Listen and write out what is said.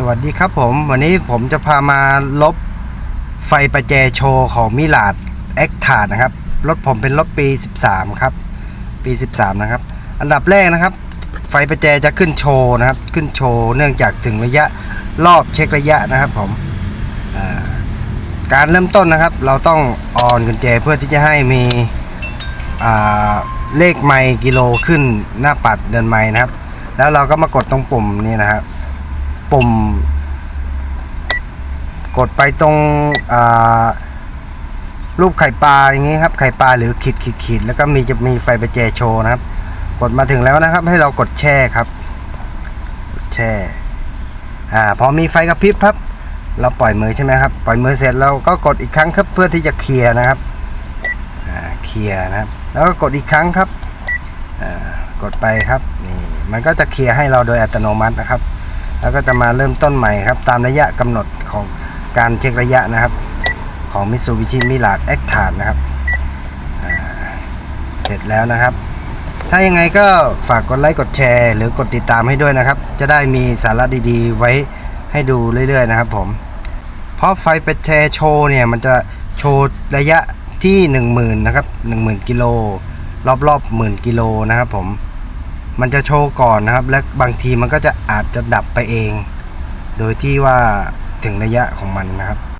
สวัสดีครับผมวันนี้ผมจะพามาลบไฟประแจโชว์ของมิลาดแอคทาดนะครับ รถผมเป็นรถปี 13 ครับ ปี 13 นะครับ อันดับแรกนะครับ ไฟประแจจะขึ้นโชว์นะครับ ขึ้นโชว์เนื่องจากถึงระยะรอบเช็คระยะนะครับผมการเริ่มต้นนะครับ เราต้องออนกุญแจเพื่อที่จะให้มีเลขไมล์กิโลขึ้นหน้าปัดเดินไมล์นะครับ แล้วเราก็มากดตรงปุ่มนี้นะครับ ปุ่ม กดไปตรงรูปไข่ปลาอย่างงี้ครับ ไข่ปลาหรือขีดขีดขีดแล้วก็มีจะมีไฟประแจโชว์นะครับ กดมาถึงแล้วนะครับ ให้เรากดแช่ครับกดแช่อ่าพอมีไฟกระพริบครับ เราปล่อยมือใช่ไหมครับ ปล่อยมือเสร็จเราก็กดอีกครั้งครับเพื่อที่จะเคลียร์นะครับอ่าเคลียร์นะครับ แล้วก็กดอีกครั้งครับอ่ากดไปครับนี่มันก็จะเคลียร์ให้เราโดยอัตโนมัตินะครับ แล้วก็จะมาเริ่มต้นใหม่ครับ ตามระยะกำหนดของการเช็คระยะนะครับ ของ Mitsubishi Mirage a c t a r นะครับเสร็จแล้วนะครับ ถ้ายังไงก็ฝากกดไลค์กดแชร์ หรือกดติดตามให้ด้วยนะครับ จะได้มีสาระดีๆ ไว้ให้ดูเรื่อยๆนะครับผม เพราะไฟเป็ดแชร์โชว์เนี่ย มันจะโชว์ระยะที่ 10,000 นะครับ 10,000 กิโล รอบๆ หมื่นกิโลนะครับผม มันจะโชว์ก่อนนะครับ และบางทีมันก็จะอาจจะดับไปเอง โดยที่ว่าถึงระยะของมันนะครับ